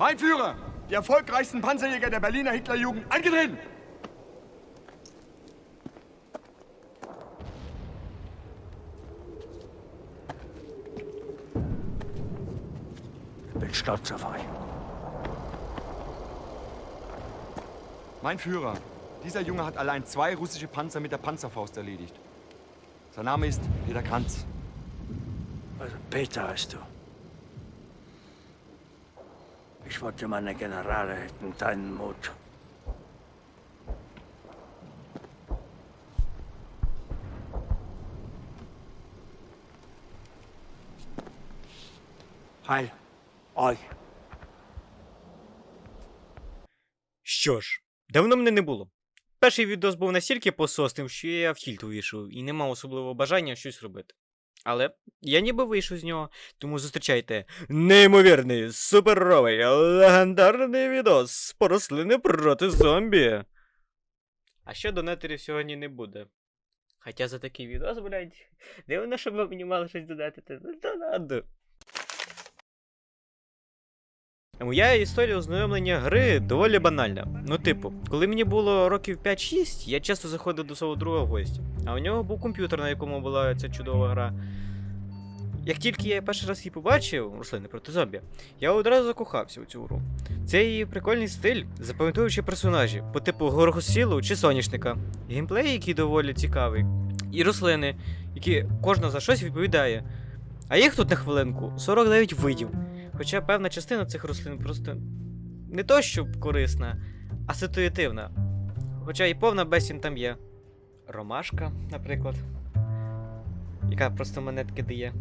Mein Führer, die erfolgreichsten Panzerjäger der Berliner Hitlerjugend, angetreten! Bin stolz auf euch. Mein Führer, dieser Junge hat allein zwei russische Panzer mit der Panzerfaust erledigt. Sein Name ist Peter Kranz. Also Peter heißt du. Ich wollte meine Generale hätten deinen Mut. Heil euch. Що ж, давно мене не було. Перший відос був настільки пососним, що я в тільт вийшов і не мав особливого бажання щось робити. Але я ніби вийшов з нього, тому зустрічайте неймовірний, суперовий, легендарний відос по рослини проти зомбі. А ще донаторів сьогодні не буде. Хоча за такий відос, блядь, дивно, щоб мені мали щось додати. Ну. Моя історія ознайомлення гри доволі банальна. Ну, типу, коли мені було років 5-6, я часто заходив до свого друга в гості, а у нього був комп'ютер, на якому була ця чудова гра. Як тільки я перший раз її побачив, рослини проти зомбі, я одразу закохався у цю гру. Це її прикольний стиль, запам'ятовуючи персонажі, по типу горохосілу чи соняшника, геймплей, який доволі цікавий, і рослини, які кожна за щось відповідає. А їх тут на хвилинку 49 видів. Хоча певна частина цих рослин просто не то, щоб корисна, а ситуативна. Хоча і повна безсін там є. Ромашка, наприклад. Яка просто монетки дає.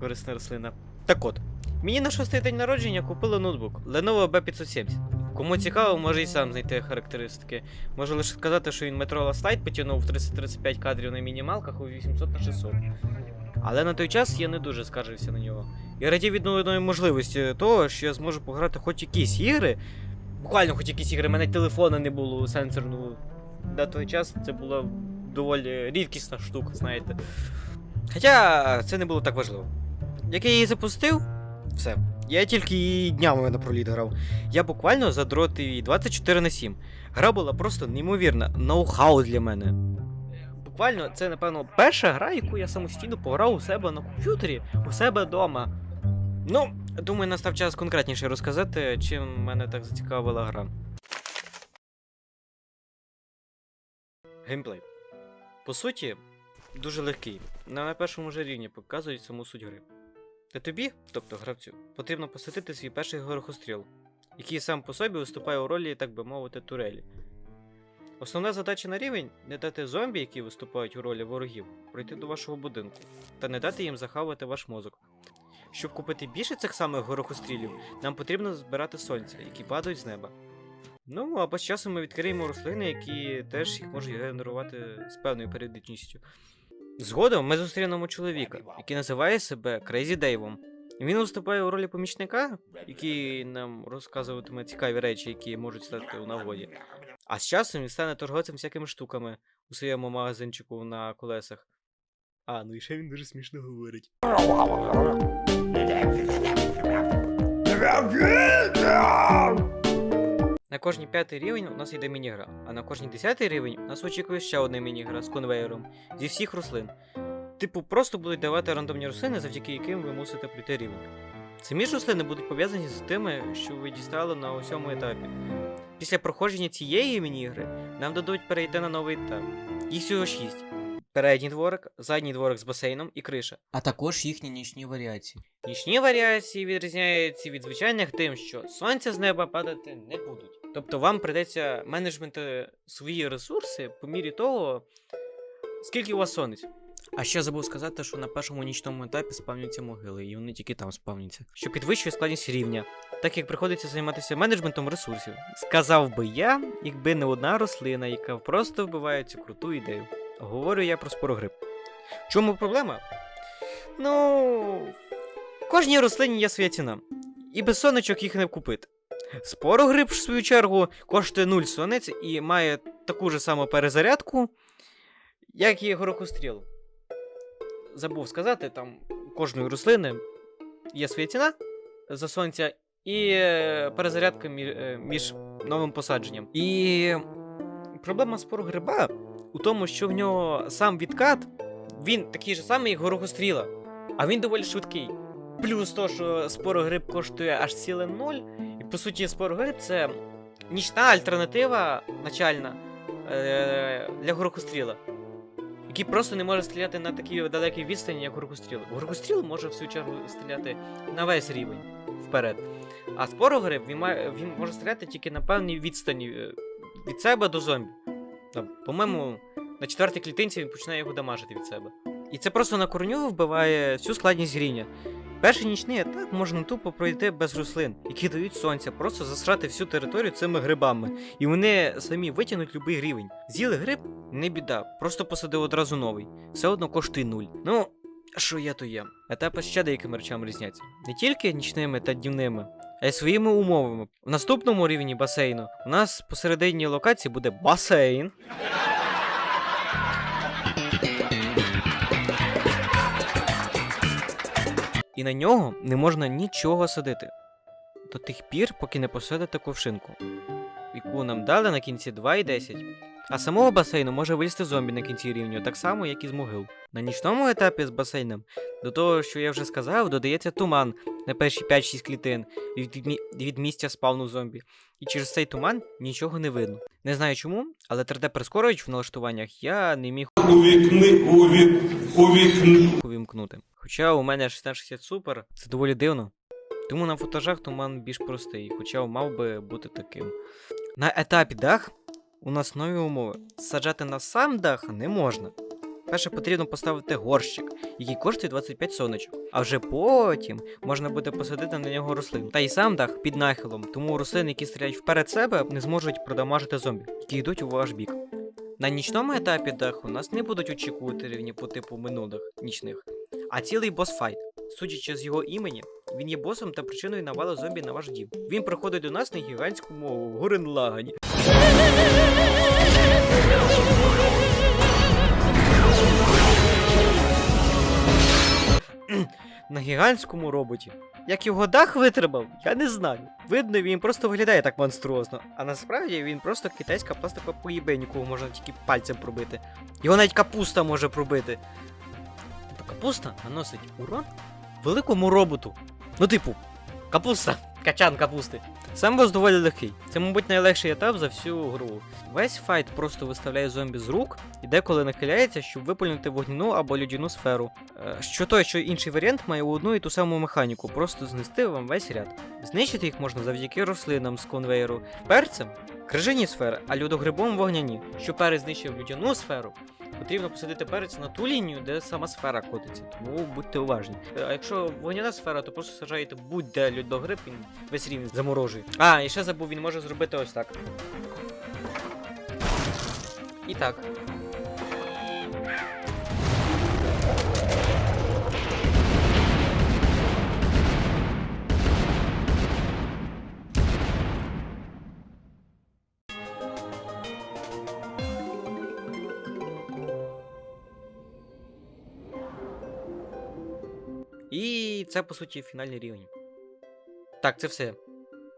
Корисна рослина. Так от, мені на шостий день народження купили ноутбук Lenovo B570. Кому цікаво, може і сам знайти характеристики. Можу лише сказати, що він Motorola Slide потягнув в 335 кадрів на мінімалках у 800 на 600. Але на той час я не дуже скаржився на нього. Я радів від можливості того, що я зможу пограти хоч якісь ігри. Буквально хоч якісь ігри, У мене телефона не було сенсорного. На той час це була доволі рідкісна штука, знаєте. Хоча це не було так важливо. Як я її запустив, все. Я тільки її днями напроліт грав. Я буквально задротив її 24 на 7. Гра була просто неймовірна, ноу-хау для мене. Буквально, це, напевно, перша гра, яку я самостійно пограв у себе на комп'ютері, у себе вдома. Ну, думаю, настав час конкретніше розказати, чим мене так зацікавила гра. Геймплей. По суті, дуже легкий. На першому ж рівні показують саму суть гри. Та тобі, тобто гравцю, потрібно посвятити свій перший горохостріл, який сам по собі виступає у ролі, так би мовити, турелі. Основна задача на рівень не дати зомбі, які виступають у ролі ворогів, пройти до вашого будинку, та не дати їм захавати ваш мозок. Щоб купити більше цих самих горохострілів, нам потрібно збирати сонця, які падають з неба. Ну, або з часом ми відкриємо рослини, які теж їх можуть генерувати з певною періодичністю. Згодом ми зустрінемо чоловіка, який називає себе Крейзі Дейвом. Він виступає у ролі помічника, який нам розказуватиме цікаві речі, які можуть стати у нагоді. А з часом він стане торговцем всякими штуками у своєму магазинчику на колесах. А, ну і ще він дуже смішно говорить. На кожній п'ятий рівень у нас йде мінігра, а на кожній десятий рівень у нас очікує ще одна мінігра з конвейером зі всіх рослин. Типу, просто будуть давати рандомні рослини, завдяки яким ви мусите пройти рівень. Самі ж рослини будуть пов'язані з тими, що ви дістали на усьому етапі. Після проходження цієї міні-ігри нам дадуть перейти на новий етап. Їх всього 6. Передній дворик, задній дворик з басейном і криша. а також їхні нічні варіації. Нічні варіації відрізняються від звичайних тим, що сонця з неба падати не будуть. Тобто вам придеться менеджменти свої ресурси по мірі того, скільки у вас сонець. А ще забув сказати, що на першому нічному етапі спавняться могили, і вони тільки там спавняться. Що підвищує складність рівня, так як приходиться займатися менеджментом ресурсів. Сказав би я, якби не одна рослина, яка просто вбиває цю круту ідею. Говорю я про спорогриб. В чому проблема? Ну. Кожній рослині є своя ціна. І без сонечок їх не купити. Спорогриб, в свою чергу, коштує 0 сонець і має таку ж саму перезарядку, Як і горохостріл. Забув сказати, там кожної рослини є своя ціна за сонця і е, перезарядка між, між новим посадженням. І проблема спору гриба у тому, що в нього сам відкат, він такий же самий, як горохостріла, а він доволі швидкий. Плюс то, що спорогриб коштує аж ціле ноль. І по суті, спорогриб це нічна альтернатива начальна е- для горохостріла. Який просто не може стріляти на такій далекій відстані, як горохостріл. Горохостріл може в свою чергу стріляти на весь рівень вперед. А спорогриб він, має, він може стріляти тільки на певній відстані е, від себе до зомбі. По-моєму, на четвертій клітинці він починає його дамажити від себе. І це просто на корню вбиває всю складність гріння. Перший нічний етап можна тупо пройти без рослин, які дають сонця, просто засрати всю територію цими грибами. І вони самі витягнуть будь-який рівень. З'їли гриб, не біда, просто посадив одразу новий. Все одно коштує нуль. Ну, що є, то є. Етапи ще деякими речами різняться. Не тільки нічними та днівними, своїми умовами. В наступному рівні басейну у нас посередині локації буде басейн. І на нього не можна нічого садити. До тих пір, поки не посадите ковшинку, яку нам дали на кінці 2,10. А самого басейну може вилізти зомбі на кінці рівню, так само, як і з могил. На нічному етапі з басейном, до того, що я вже сказав, додається туман на перші 5-6 клітин від, від місця спавну зомбі. І через цей туман нічого не видно. Не знаю чому, але 3D-прискорювач в налаштуваннях я не міг Увікни, увік, увікни. увімкнути. Хоча у мене 1660 Super, це доволі дивно. Тому на футажах туман більш простий, хоча мав би бути таким. На етапі дах у нас нові умови. Саджати на сам дах не можна. Перше потрібно поставити горщик, який коштує 25 сонечок. А вже потім можна буде посадити на нього рослин. Та й сам дах під нахилом, тому рослини, які стріляють вперед себе, не зможуть продамажити зомбі, які йдуть у ваш бік. На нічному етапі даху нас не будуть очікувати рівні по типу минулих нічних, а цілий босфайт. Судячи з його імені, він є босом та причиною навалу зомбі на ваш дім. Він приходить до нас на гігантському Гуренлагані. На гігантському роботі. Як його дах витримав, я не знаю. Видно, він просто виглядає так монструозно. А насправді він просто китайська пластикова поїбень, якого можна тільки пальцем пробити. Його навіть капуста може пробити. Типу, капуста наносить урон великому роботу. Ну, типу, капуста. Качан капусти. Сам бос доволі легкий. Це, мабуть, найлегший етап за всю гру. Весь файт просто виставляє зомбі з рук і деколи нахиляється, щоб виповнити вогняну або людяну сферу. Е, Що той, що інший варіант має одну і ту саму механіку, просто знести вам весь ряд. Знищити їх можна завдяки рослинам з конвейеру, перцем крижані сфери, а людогрибом вогняні. Щоб перець знищив людяну сферу, потрібно посадити перець на ту лінію, де сама сфера котиться. Тому будьте уважні. Е, А якщо вогняна сфера, то просто сажаєте будь-де льодогриб, він весь рівень заморожує. А, і ще забув, він може зробити ось так. І так. Це, по суті, фінальний рівень. Так, це все.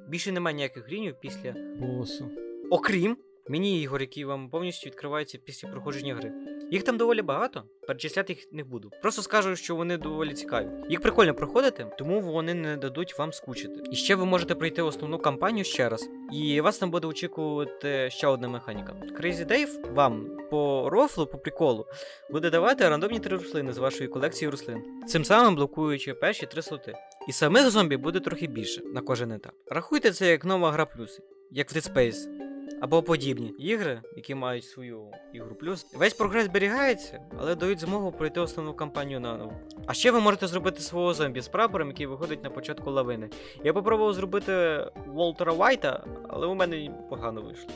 Більше немає ніяких рівнів після Босу. Окрім міні-ігор, які вам повністю відкриваються після проходження гри. Їх там доволі багато, перечисляти їх не буду. Просто скажу, що вони доволі цікаві. Їх прикольно проходити, тому вони не дадуть вам скучити. І ще ви можете пройти основну кампанію ще раз, і вас там буде очікувати ще одна механіка. Crazy Dave вам по рофлу, по приколу, буде давати рандомні три рослини з вашої колекції рослин, цим самим блокуючи перші три слоти. І самих зомбі буде трохи більше на кожен етап. Рахуйте це як нова гра плюси, як в Dead Space або подібні ігри, які мають свою ігру плюс. Весь прогрес зберігається, але дають змогу пройти основну кампанію наново. А ще ви можете зробити свого зомбі з прапором, який виходить на початку лавини. Я попробував зробити Волтера Вайта, але у мене погано вийшло.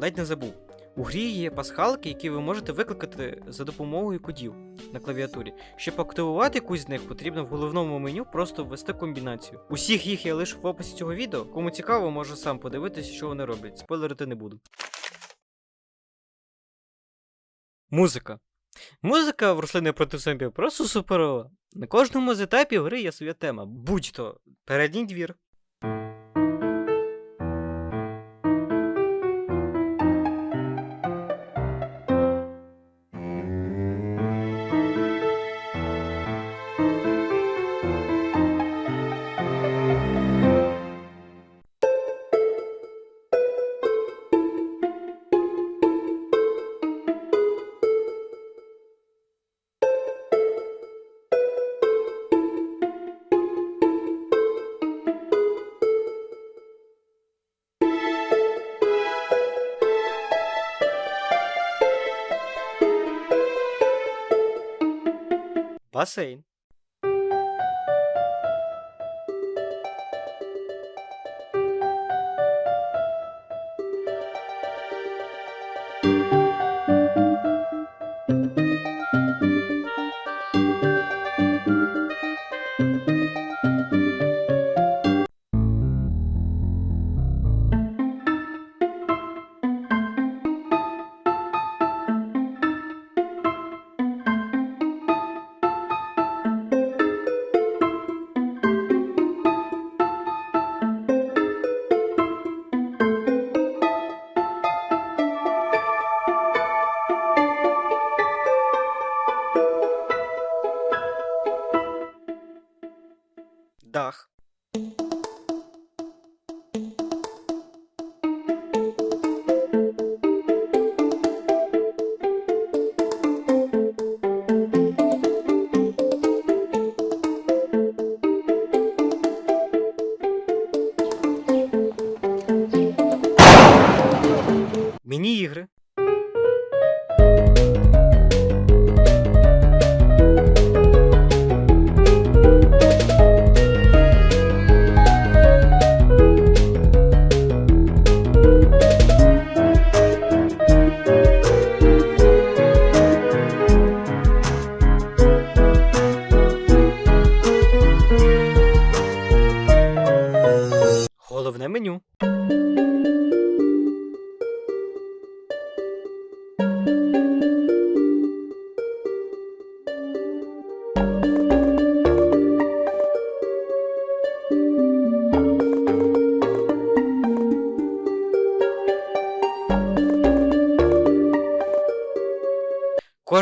Ледь не забув. У грі є пасхалки, які ви можете викликати за допомогою кодів на клавіатурі. Щоб активувати якусь з них, потрібно в головному меню просто ввести комбінацію. Усіх їх я лишу в описі цього відео. Кому цікаво, може сам подивитися, що вони роблять. Спойлерити не буду. Музика. Музика в рослини проти зомбі просто суперова. На кожному з етапів гри є своя тема. Будь-то передній двір. Басейн. Дах.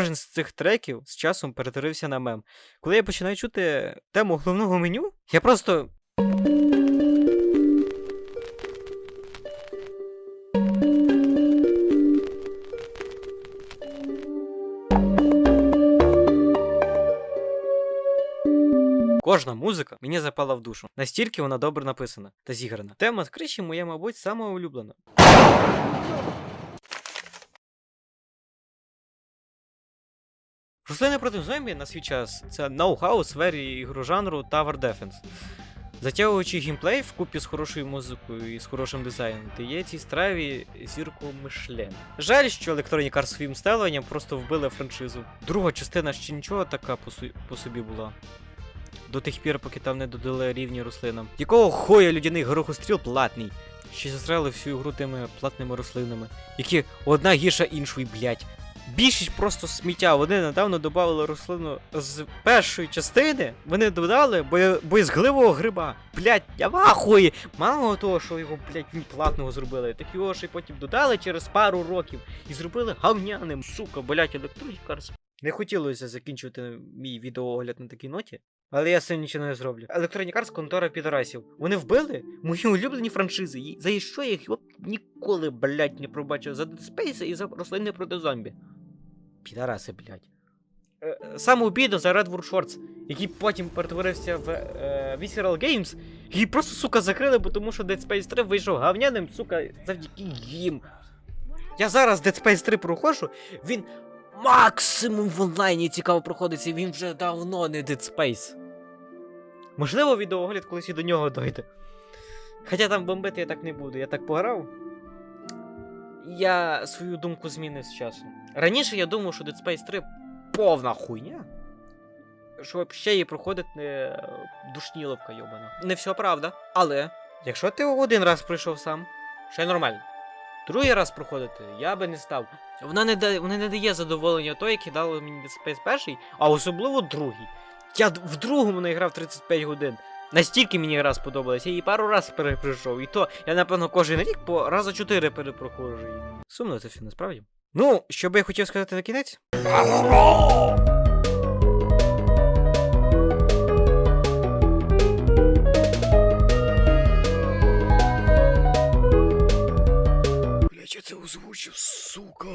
Кожен з цих треків з часом перетворився на мем. Коли я починаю чути тему головного меню, я просто. Кожна музика мені запала в душу. Настільки вона добре написана та зіграна. Тема з криші моя, мабуть, сама улюблена. Рослини проти зомбі на свій час це ноу-хау у сфері ігру жанру Tower Defense. Затягуючи геймплей вкупі з хорошою музикою і з хорошим дизайном, дає цій страві зірку Мишлен. Жаль, що Electronic Arts своїм стеленням просто вбили франшизу. Друга частина ще нічого така по, по собі була. До тих пір, поки там не додали рівні рослинам. Якого хоя людяний горохостріл платний? Ще застряли всю ігру тими платними рослинами, які одна гірша іншої, блять. Більшість просто сміття. Вони недавно додали рослину з першої частини. Вони додали боє... боєзгливого гриба. Блять, я вахуї! ахуї. Мало того, що його, блять, він платного зробили, так його ще потім додали через пару років і зробили гавняним, сука, блять, Arts. Не хотілося закінчувати мій відеоогляд на такій ноті, але я з нічого не зроблю. Electronic Arts контора підарасів. Вони вбили мої улюблені франшизи. За що я їх ніколи, блять, не пробачив. За Dead Space і за рослини проти зомбі. Підараси, блядь. Е, Саме обідно за Red War Shorts, який потім перетворився в е, Visceral Games, і просто, сука, закрили, бо тому що Dead Space 3 вийшов говняним, сука, завдяки їм. Я зараз Dead Space 3 проходжу, він максимум в онлайні цікаво проходиться, і він вже давно не Dead Space. Можливо, відеоогляд колись і до нього дойде. Хоча там бомбити я так не буду, я так пограв. Я свою думку змінив з часом. Раніше я думав, що Dead Space 3 повна хуйня. Що ще її проходить не душніловка йобана. Не все правда. Але, якщо ти один раз пройшов сам, ще нормально. Другий раз проходити я би не став. Вона не дає, вона не дає задоволення той, який дало мені Dead Space перший, а особливо другий. Я в другому наіграв 35 годин. Настільки мені гра сподобалася, я її пару раз перепройшов. І то я, напевно, кожен рік по раза чотири перепроходжу її. Сумно це все, насправді. Ну, що би я хотів сказати на кінець? Це озвучив, сука.